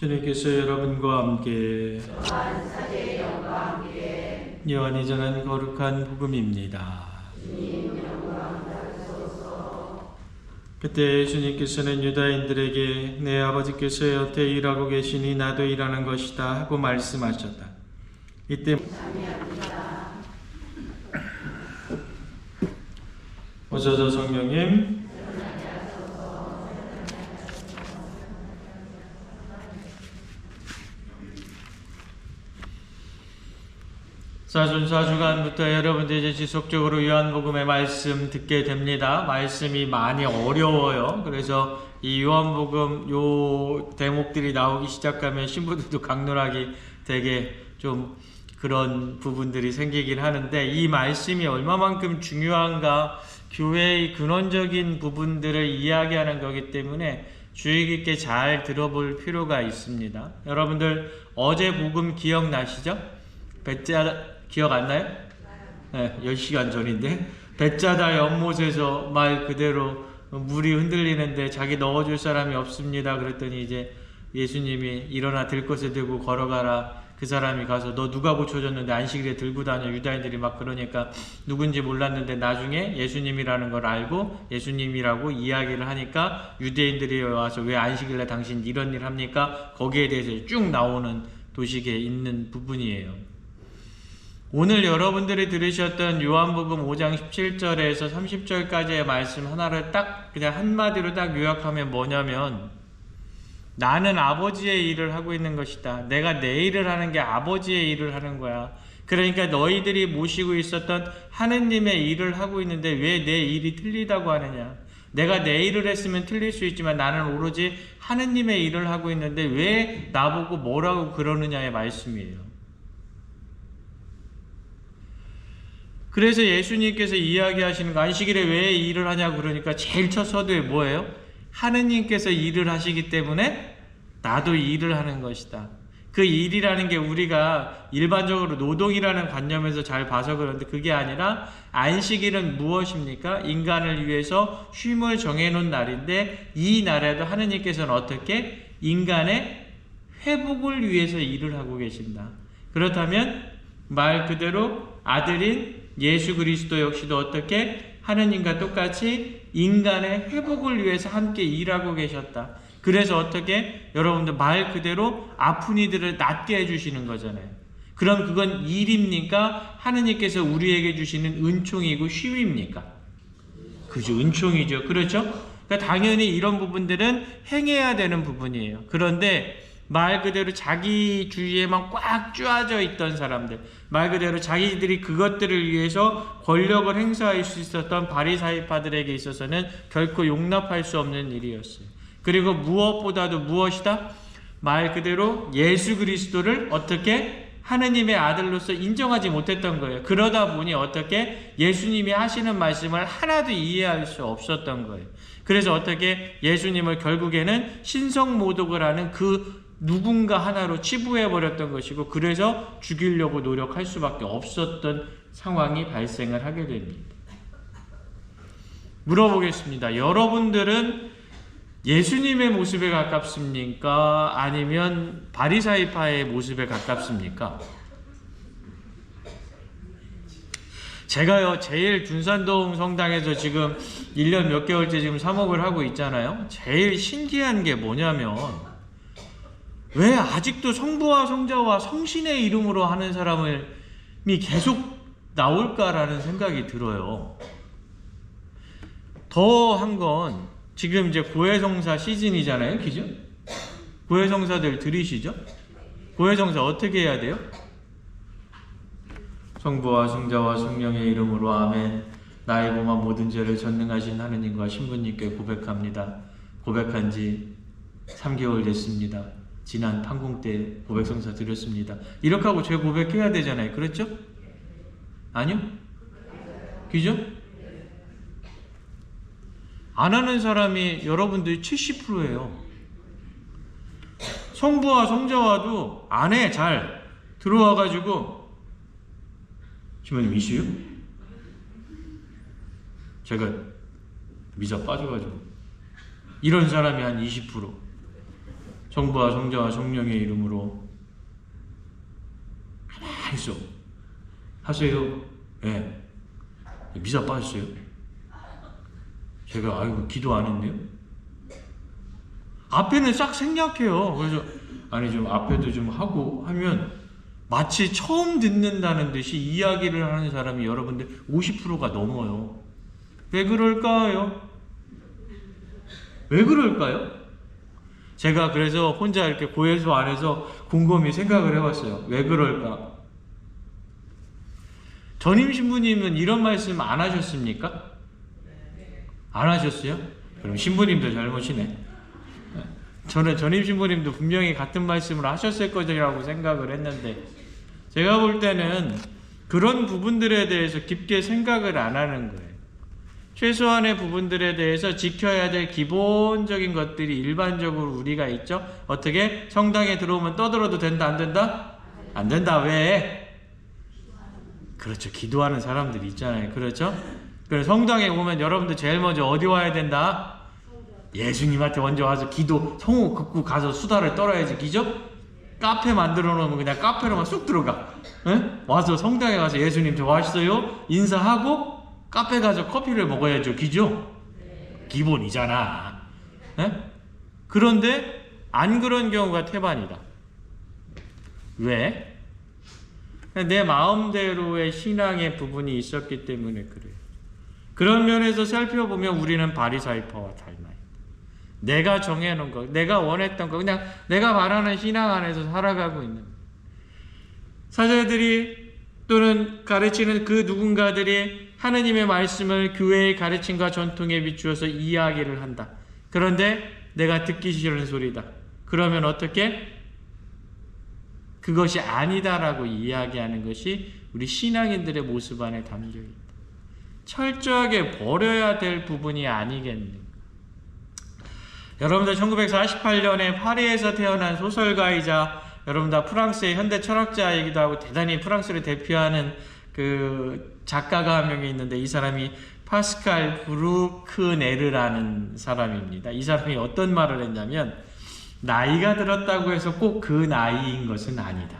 주님께서 여러분과 함께 요한이 전한 거룩한 복음입니다. 그때 예수님께서는 유다인들에게 내 아버지께서 여태 일하고 계시니 나도 일하는 것이다 하고 말씀하셨다. 이때 오셔서 성령님 사순 사 주간부터 여러분들 이제 지속적으로 요한복음의 말씀 듣게 됩니다. 말씀이 많이 어려워요. 그래서 이 요한복음 요 대목들이 나오기 시작하면 신부들도 강론하기 되게 좀 그런 부분들이 생기긴 하는데 이 말씀이 얼마만큼 중요한가 교회의 근원적인 부분들을 이야기하는 거기 때문에 주의 깊게 잘 들어볼 필요가 있습니다. 여러분들 어제 복음 기억나시죠? 기억 안 나요? 네, 10시간 전인데 배짜다 연못에서 말 그대로 물이 흔들리는데 자기 넣어줄 사람이 없습니다. 그랬더니 이제 예수님이 일어나 들것을 들고 걸어가라. 그 사람이 가서 너 누가 고쳐줬는데 안식일에 들고 다녀 유다인들이 막 그러니까 누군지 몰랐는데 나중에 예수님이라는 걸 알고 예수님이라고 이야기를 하니까 유대인들이 와서 왜 안식일에 당신 이런 일 합니까? 거기에 대해서 쭉 나오는 도식에 있는 부분이에요. 오늘 여러분들이 들으셨던 요한복음 5장 17절에서 30절까지의 말씀 하나를 딱 그냥 한마디로 딱 요약하면 뭐냐면 나는 아버지의 일을 하고 있는 것이다. 내가 내 일을 하는 게 아버지의 일을 하는 거야. 그러니까 너희들이 모시고 있었던 하느님의 일을 하고 있는데 왜 내 일이 틀리다고 하느냐? 내가 내 일을 했으면 틀릴 수 있지만 나는 오로지 하느님의 일을 하고 있는데 왜 나보고 뭐라고 그러느냐의 말씀이에요. 그래서 예수님께서 이야기하시는 거 안식일에 왜 일을 하냐 그러니까 제일 첫 서두에 뭐예요? 하느님께서 일을 하시기 때문에 나도 일을 하는 것이다. 그 일이라는 게 우리가 일반적으로 노동이라는 관념에서 잘 봐서 그런데 그게 아니라 안식일은 무엇입니까? 인간을 위해서 쉼을 정해놓은 날인데 이 날에도 하느님께서는 어떻게 인간의 회복을 위해서 일을 하고 계신다. 그렇다면 말 그대로 아들인 예수 그리스도 역시도 어떻게 하느님과 똑같이 인간의 회복을 위해서 함께 일하고 계셨다. 그래서 어떻게 여러분들 말 그대로 아픈 이들을 낫게 해주시는 거잖아요. 그럼 그건 일입니까? 하느님께서 우리에게 주시는 은총이고 쉼입니까? 그죠, 은총이죠. 그렇죠? 그러니까 당연히 이런 부분들은 행해야 되는 부분이에요. 그런데 말 그대로 자기 주위에만 꽉 쪼아져 있던 사람들, 말 그대로 자기들이 그것들을 위해서 권력을 행사할 수 있었던 바리사이파들에게 있어서는 결코 용납할 수 없는 일이었어요. 그리고 무엇보다도 무엇이다? 말 그대로 예수 그리스도를 어떻게 하느님의 아들로서 인정하지 못했던 거예요. 그러다 보니 어떻게 예수님이 하시는 말씀을 하나도 이해할 수 없었던 거예요. 그래서 어떻게 예수님을 결국에는 신성 모독을 하는 그 누군가 하나로 치부해 버렸던 것이고 그래서 죽이려고 노력할 수밖에 없었던 상황이 발생을 하게 됩니다. 물어보겠습니다. 여러분들은 예수님의 모습에 가깝습니까? 아니면 바리사이파의 모습에 가깝습니까? 제가요, 제일 준산동 성당에서 지금 1년 몇 개월째 지금 사목을 하고 있잖아요. 제일 신기한 게 뭐냐면, 왜 아직도 성부와 성자와 성신의 이름으로 하는 사람이 계속 나올까라는 생각이 들어요. 더 한 건 지금 이제 고해성사 시즌이잖아요, 기죠? 고해성사들 들으시죠? 고해성사 어떻게 해야 돼요? 성부와 성자와 성령의 이름으로 아멘. 나의 몸과 모든 죄를 전능하신 하느님과 신부님께 고백합니다. 고백한 지 3개월 됐습니다. 지난 판공 때 고백성사 드렸습니다. 이렇게 하고 죄 고백해야 되잖아요. 그렇죠? 아니요? 그죠? 안 하는 사람이 여러분들이 70%예요. 성부와 성자와도 안 해, 잘. 들어와가지고, 주모님 이슈요? 제가 미자 빠져가지고. 이런 사람이 한 20%. 성부와 성자와 성령의 이름으로 가만히 있어. 하세요. 예. 미사 빠졌어요. 제가 아이고 기도 안 했네요. 앞에는 싹 생략해요. 그래서 아니 좀 앞에도 좀 하고 하면 마치 처음 듣는다는 듯이 이야기를 하는 사람이 여러분들 50%가 넘어요. 왜 그럴까요? 왜 그럴까요? 제가 그래서 혼자 이렇게 고해소 안에서 곰곰이 생각을 해봤어요. 왜 그럴까? 전임 신부님은 이런 말씀 안 하셨습니까? 안 하셨어요? 그럼 신부님도 잘못이네. 저는 전임 신부님도 분명히 같은 말씀을 하셨을 거라고 생각을 했는데 제가 볼 때는 그런 부분들에 대해서 깊게 생각을 안 하는 거예요. 최소한의 부분들에 대해서 지켜야 될 기본적인 것들이 일반적으로 우리가 있죠. 어떻게 성당에 들어오면 떠들어도 된다 안 된다? 안 된다. 왜? 그렇죠. 기도하는 사람들이 있잖아요. 그렇죠? 그래서 성당에 오면 여러분들 제일 먼저 어디 와야 된다? 예수님한테 먼저 와서 기도 성호 긋고 가서 수다를 떨어야지 기죠? 카페 만들어 놓으면 그냥 카페로만 쑥 들어가. 응? 와서 성당에 가서 예수님 저 왔어요? 인사하고 카페 가서 커피를 먹어야죠. 기죠? 기본이잖아. 에? 그런데 안 그런 경우가 태반이다. 왜? 내 마음대로의 신앙의 부분이 있었기 때문에 그래요. 그런 면에서 살펴보면 우리는 바리사이퍼와 달라요. 내가 정해놓은 거, 내가 원했던 거, 그냥 내가 말하는 신앙 안에서 살아가고 있는 사제들이 또는 가르치는 그 누군가들이 하느님의 말씀을 교회의 가르침과 전통에 비추어서 이야기를 한다. 그런데 내가 듣기 싫은 소리다. 그러면 어떻게? 그것이 아니다라고 이야기하는 것이 우리 신앙인들의 모습 안에 담겨 있다. 철저하게 버려야 될 부분이 아니겠는가. 여러분들 1948년에 파리에서 태어난 소설가이자 여러분 다 프랑스의 현대 철학자이기도 하고 대단히 프랑스를 대표하는 그 작가가 한 명이 있는데 이 사람이 파스칼 브루크네르라는 사람입니다. 이 사람이 어떤 말을 했냐면 나이가 들었다고 해서 꼭 그 나이인 것은 아니다.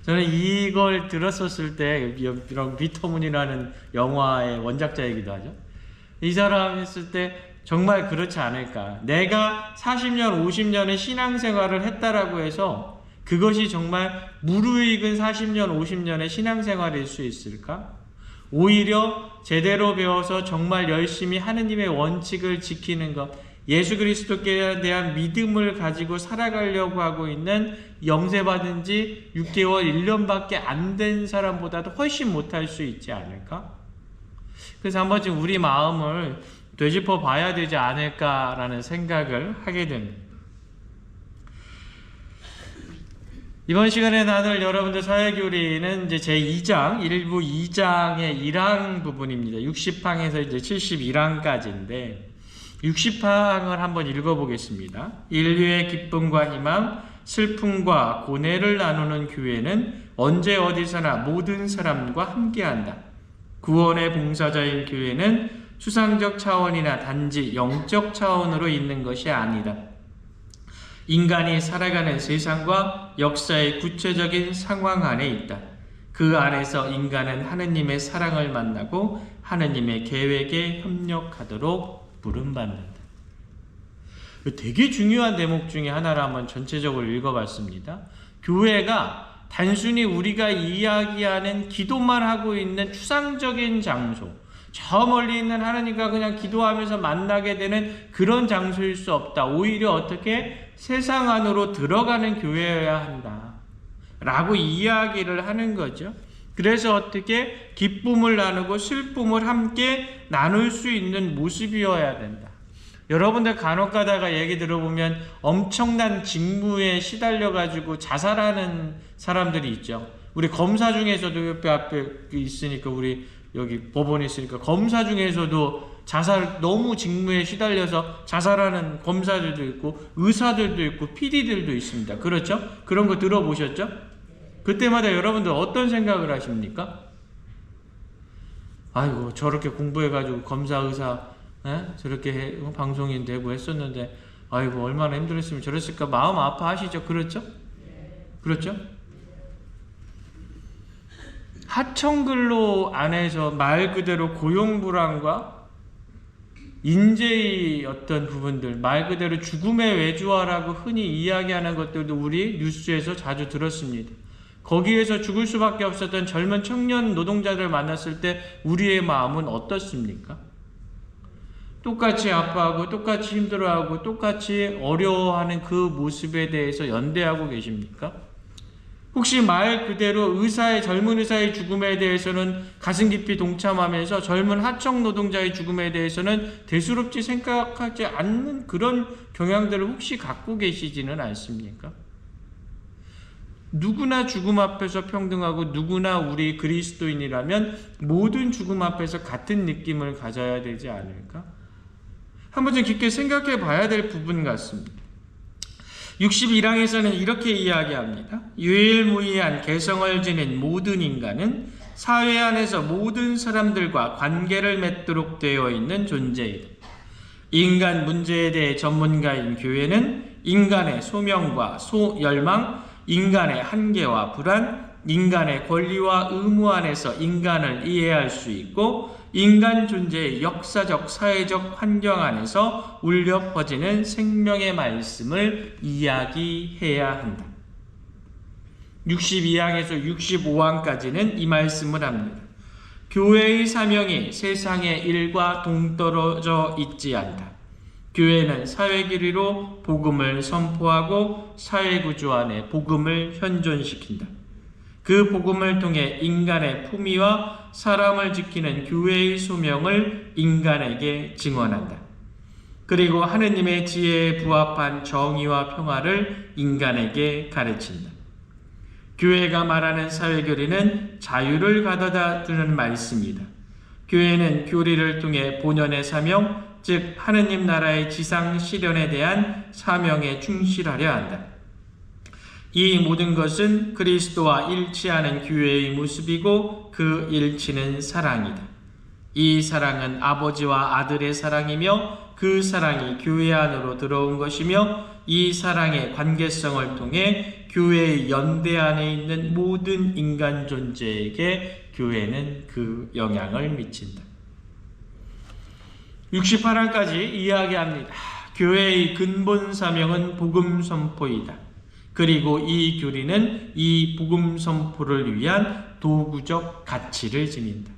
저는 이걸 들었었을 때 이런 비터문이라는 영화의 원작자이기도 하죠. 이 사람 했을 때 정말 그렇지 않을까. 내가 40년, 50년의 신앙생활을 했다라고 해서 그것이 정말 무르익은 40년, 50년의 신앙생활일 수 있을까? 오히려 제대로 배워서 정말 열심히 하느님의 원칙을 지키는 것, 예수 그리스도께 대한 믿음을 가지고 살아가려고 하고 있는 영세받은 지 6개월, 1년밖에 안 된 사람보다도 훨씬 못할 수 있지 않을까? 그래서 한 번쯤 우리 마음을 되짚어 봐야 되지 않을까라는 생각을 하게 됩니다. 이번 시간에 나눌 여러분들 사회교리는 이제 제 2장, 일부 2장의 1항 부분입니다. 60항에서 이제 71항까지인데, 60항을 한번 읽어보겠습니다. 인류의 기쁨과 희망, 슬픔과 고뇌를 나누는 교회는 언제 어디서나 모든 사람과 함께한다. 구원의 봉사자인 교회는 추상적 차원이나 단지 영적 차원으로 있는 것이 아니다. 인간이 살아가는 세상과 역사의 구체적인 상황 안에 있다. 그 안에서 인간은 하느님의 사랑을 만나고 하느님의 계획에 협력하도록 부름받는다. 되게 중요한 대목 중에 하나를 한번 전체적으로 읽어봤습니다. 교회가 단순히 우리가 이야기하는 기도만 하고 있는 추상적인 장소, 저 멀리 있는 하나님과 그냥 기도하면서 만나게 되는 그런 장소일 수 없다. 오히려 어떻게 세상 안으로 들어가는 교회여야 한다. 라고 이야기를 하는 거죠. 그래서 어떻게 기쁨을 나누고 슬픔을 함께 나눌 수 있는 모습이어야 된다. 여러분들 간혹 가다가 얘기 들어보면 엄청난 직무에 시달려가지고 자살하는 사람들이 있죠. 우리 검사 중에서도 옆에 앞에 있으니까 우리 여기 법원에 있으니까 검사 중에서도 자살 너무 직무에 시달려서 자살하는 검사들도 있고 의사들도 있고 PD들도 있습니다. 그렇죠? 그런 거 들어보셨죠? 그때마다 여러분들 어떤 생각을 하십니까? 아이고 저렇게 공부해가지고 검사 의사 에? 저렇게 해, 방송인 되고 했었는데 아이고 얼마나 힘들었으면 저랬을까 마음 아파하시죠 그렇죠? 그렇죠? 하청근로 안에서 말 그대로 고용불안과 인재의 어떤 부분들 말 그대로 죽음의 외주화라고 흔히 이야기하는 것들도 우리 뉴스에서 자주 들었습니다. 거기에서 죽을 수밖에 없었던 젊은 청년 노동자들 만났을 때 우리의 마음은 어떻습니까? 똑같이 아파하고 똑같이 힘들어하고 똑같이 어려워하는 그 모습에 대해서 연대하고 계십니까? 혹시 말 그대로 의사의 젊은 의사의 죽음에 대해서는 가슴 깊이 동참하면서 젊은 하청 노동자의 죽음에 대해서는 대수롭지 생각하지 않는 그런 경향들을 혹시 갖고 계시지는 않습니까? 누구나 죽음 앞에서 평등하고 누구나 우리 그리스도인이라면 모든 죽음 앞에서 같은 느낌을 가져야 되지 않을까? 한번 좀 깊게 생각해 봐야 될 부분 같습니다. 61항에서는 이렇게 이야기합니다. 유일무이한 개성을 지닌 모든 인간은 사회 안에서 모든 사람들과 관계를 맺도록 되어 있는 존재이다. 인간 문제에 대해 전문가인 교회는 인간의 소명과 소 열망, 인간의 한계와 불안, 인간의 권리와 의무 안에서 인간을 이해할 수 있고 인간 존재의 역사적 사회적 환경 안에서 울려 퍼지는 생명의 말씀을 이야기해야 한다. 62항에서 65항까지는 이 말씀을 합니다. 교회의 사명이 세상의 일과 동떨어져 있지 않다. 교회는 사회 길이로 복음을 선포하고 사회 구조 안에 복음을 현존시킨다. 그 복음을 통해 인간의 품위와 사람을 지키는 교회의 소명을 인간에게 증언한다. 그리고 하느님의 지혜에 부합한 정의와 평화를 인간에게 가르친다. 교회가 말하는 사회교리는 자유를 가져다 주는 말씀이다. 교회는 교리를 통해 본연의 사명, 즉 하느님 나라의 지상 실현에 대한 사명에 충실하려 한다. 이 모든 것은 그리스도와 일치하는 교회의 모습이고 그 일치는 사랑이다. 이 사랑은 아버지와 아들의 사랑이며 그 사랑이 교회 안으로 들어온 것이며 이 사랑의 관계성을 통해 교회의 연대 안에 있는 모든 인간 존재에게 교회는 그 영향을 미친다. 68항까지 이야기합니다. 교회의 근본 사명은 복음 선포이다. 그리고 이 교리는 이 복음 선포를 위한 도구적 가치를 지닌다.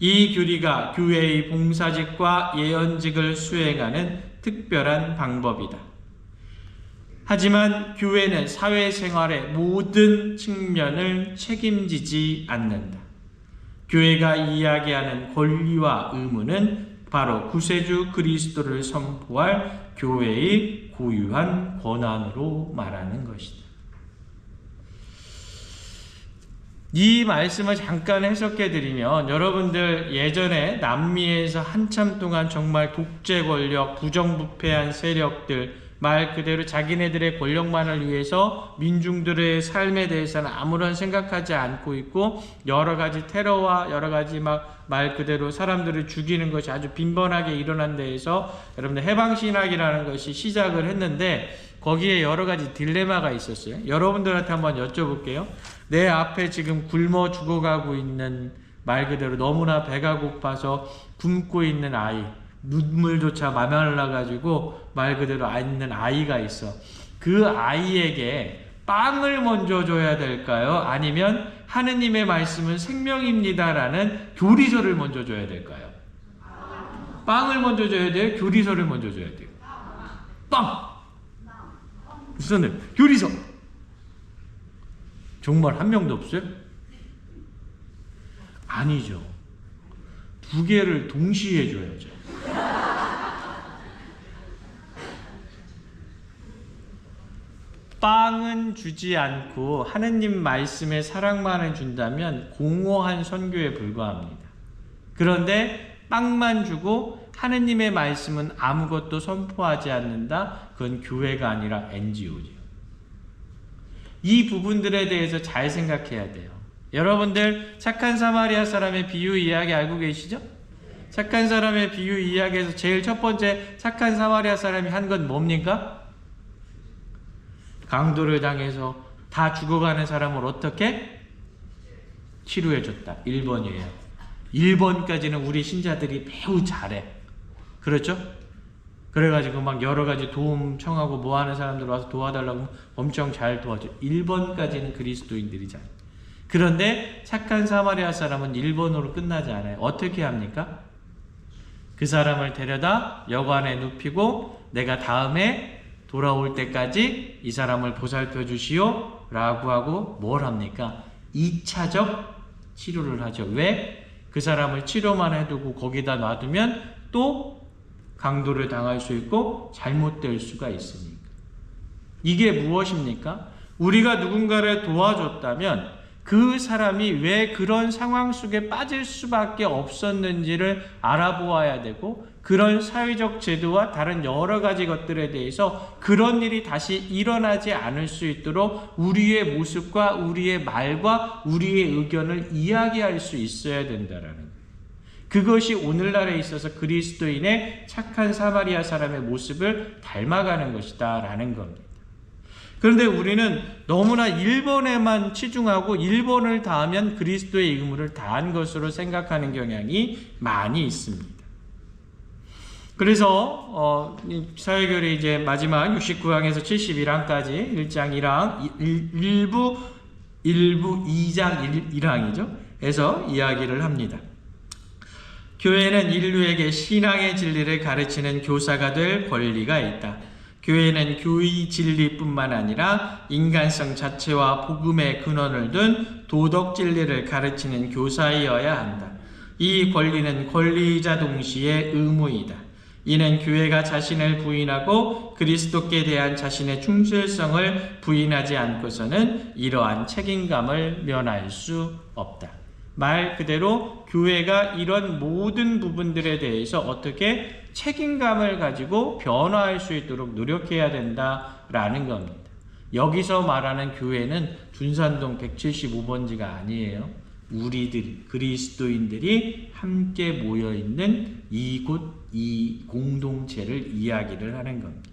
이 교리가 교회의 봉사직과 예언직을 수행하는 특별한 방법이다. 하지만 교회는 사회생활의 모든 측면을 책임지지 않는다. 교회가 이야기하는 권리와 의무는 바로 구세주 그리스도를 선포할 교회의 고유한 권한으로 말하는 것이다. 이 말씀을 잠깐 해석해 드리면 여러분들 예전에 남미에서 한참 동안 정말 독재 권력, 부정부패한 세력들 말 그대로 자기네들의 권력만을 위해서 민중들의 삶에 대해서는 아무런 생각하지 않고 있고 여러 가지 테러와 여러 가지 막 말 그대로 사람들을 죽이는 것이 아주 빈번하게 일어난 데에서 여러분들 해방신학이라는 것이 시작을 했는데 거기에 여러 가지 딜레마가 있었어요. 여러분들한테 한번 여쭤볼게요. 내 앞에 지금 굶어 죽어가고 있는 말 그대로 너무나 배가 고파서 굶고 있는 아이 눈물조차 마말라가지고 말 그대로 앉는 아이가 있어. 그 아이에게 빵을 먼저 줘야 될까요? 아니면 하느님의 말씀은 생명입니다라는 교리서를 먼저 줘야 될까요? 빵을 먼저 줘야 돼요? 교리서를 먼저 줘야 돼요? 빵! 무슨 교리서! 정말 한 명도 없어요? 아니죠. 두 개를 동시에 줘야죠. 빵은 주지 않고 하느님 말씀의 사랑만을 준다면 공허한 선교에 불과합니다. 그런데 빵만 주고 하느님의 말씀은 아무것도 선포하지 않는다. 그건 교회가 아니라 NGO죠. 이 부분들에 대해서 잘 생각해야 돼요. 여러분들 착한 사마리아 사람의 비유 이야기 알고 계시죠? 착한 사람의 비유 이야기에서 제일 첫 번째 착한 사마리아 사람이 한 건 뭡니까? 강도를 당해서 다 죽어가는 사람을 어떻게 치료해 줬다. 1번이에요. 1번까지는 우리 신자들이 매우 잘해. 그렇죠? 그래가지고 막 여러 가지 도움 청하고 뭐 하는 사람들 와서 도와달라고 엄청 잘 도와줘. 1번까지는 그리스도인들이 잘. 그런데 착한 사마리아 사람은 1번으로 끝나지 않아요. 어떻게 합니까? 그 사람을 데려다 여관에 눕히고 내가 다음에 돌아올 때까지 이 사람을 보살펴 주시오 라고 하고 뭘 합니까? 2차적 치료를 하죠. 왜? 그 사람을 치료만 해두고 거기다 놔두면 또 강도를 당할 수 있고 잘못될 수가 있으니까. 이게 무엇입니까? 우리가 누군가를 도와줬다면 그 사람이 왜 그런 상황 속에 빠질 수밖에 없었는지를 알아보아야 되고 그런 사회적 제도와 다른 여러 가지 것들에 대해서 그런 일이 다시 일어나지 않을 수 있도록 우리의 모습과 우리의 말과 우리의 의견을 이야기할 수 있어야 된다라는. 그것이 오늘날에 있어서 그리스도인의 착한 사마리아 사람의 모습을 닮아가는 것이다라는 겁니다. 그런데 우리는 너무나 1번에만 치중하고 1번을 다하면 그리스도의 의무를 다한 것으로 생각하는 경향이 많이 있습니다. 그래서 어, 사회결의 이제 마지막 69항에서 71항까지 1장 1항 1, 부 1부 2장 1, 항이죠 에서 이야기를 합니다. 교회는 인류에게 신앙의 진리를 가르치는 교사가 될 권리가 있다. 교회는 교의 진리뿐만 아니라 인간성 자체와 복음의 근원을 둔 도덕 진리를 가르치는 교사이어야 한다. 이 권리는 권리이자 동시에 의무이다. 이는 교회가 자신을 부인하고 그리스도께 대한 자신의 충실성을 부인하지 않고서는 이러한 책임감을 면할 수 없다. 말 그대로 교회가 이런 모든 부분들에 대해서 어떻게 책임감을 가지고 변화할 수 있도록 노력해야 된다라는 겁니다. 여기서 말하는 교회는 둔산동 175번지가 아니에요. 우리들 그리스도인들이 함께 모여 있는 이곳 이 공동체를 이야기를 하는 겁니다.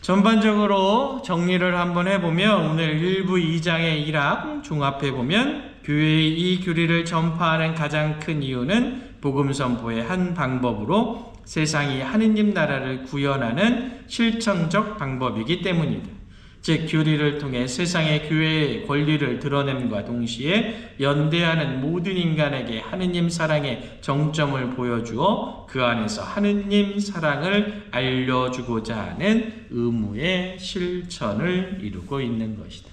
전반적으로 정리를 한번 해보면 오늘 1부 2장의 1항 종합해 보면 교회의 이 교리를 전파하는 가장 큰 이유는 복음 선포의 한 방법으로 세상이 하느님 나라를 구현하는 실천적 방법이기 때문이다. 즉 교리를 통해 세상의 교회의 권리를 드러냄과 동시에 연대하는 모든 인간에게 하느님 사랑의 정점을 보여주어 그 안에서 하느님 사랑을 알려주고자 하는 의무의 실천을 이루고 있는 것이다.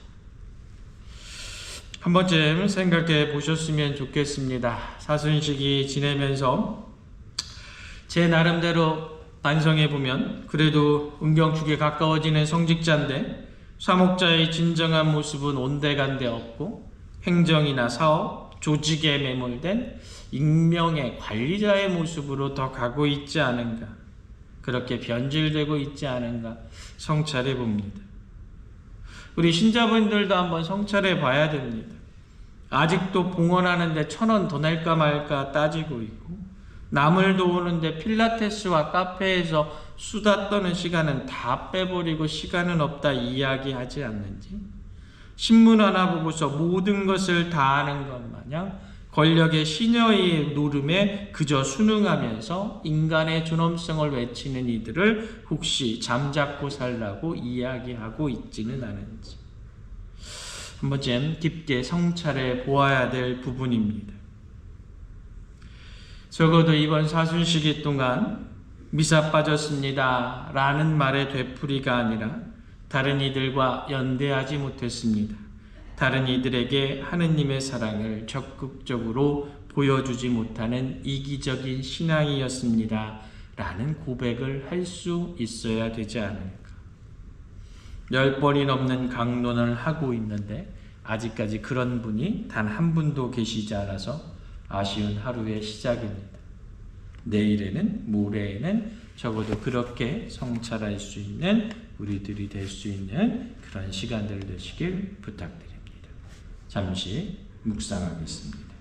한 번쯤 생각해 보셨으면 좋겠습니다. 사순식이 지내면서 제 나름대로 반성해 보면 그래도 은경축에 가까워지는 성직자인데 사목자의 진정한 모습은 온데간데 없고 행정이나 사업, 조직에 매몰된 익명의 관리자의 모습으로 더 가고 있지 않은가 그렇게 변질되고 있지 않은가 성찰해 봅니다. 우리 신자분들도 한번 성찰해 봐야 됩니다. 아직도 봉헌하는데 천 원 더 낼까 말까 따지고 있고 남을 도우는데 필라테스와 카페에서 수다 떠는 시간은 다 빼버리고 시간은 없다 이야기하지 않는지 신문 하나 보고서 모든 것을 다 아는 것 마냥 권력의 신여의 노름에 그저 순응하면서 인간의 존엄성을 외치는 이들을 혹시 잠잡고 살라고 이야기하고 있지는 않은지 한 번쯤 깊게 성찰해 보아야 될 부분입니다. 적어도 이번 사순시기 동안 미사 빠졌습니다. 라는 말의 되풀이가 아니라 다른 이들과 연대하지 못했습니다. 다른 이들에게 하느님의 사랑을 적극적으로 보여주지 못하는 이기적인 신앙이었습니다. 라는 고백을 할 수 있어야 되지 않을까. 열 번이 넘는 강론을 하고 있는데 아직까지 그런 분이 단 한 분도 계시지 않아서 아쉬운 하루의 시작입니다. 내일에는 모레에는 적어도 그렇게 성찰할 수 있는 우리들이 될 수 있는 그런 시간들 되시길 부탁드립니다. 잠시 묵상하겠습니다.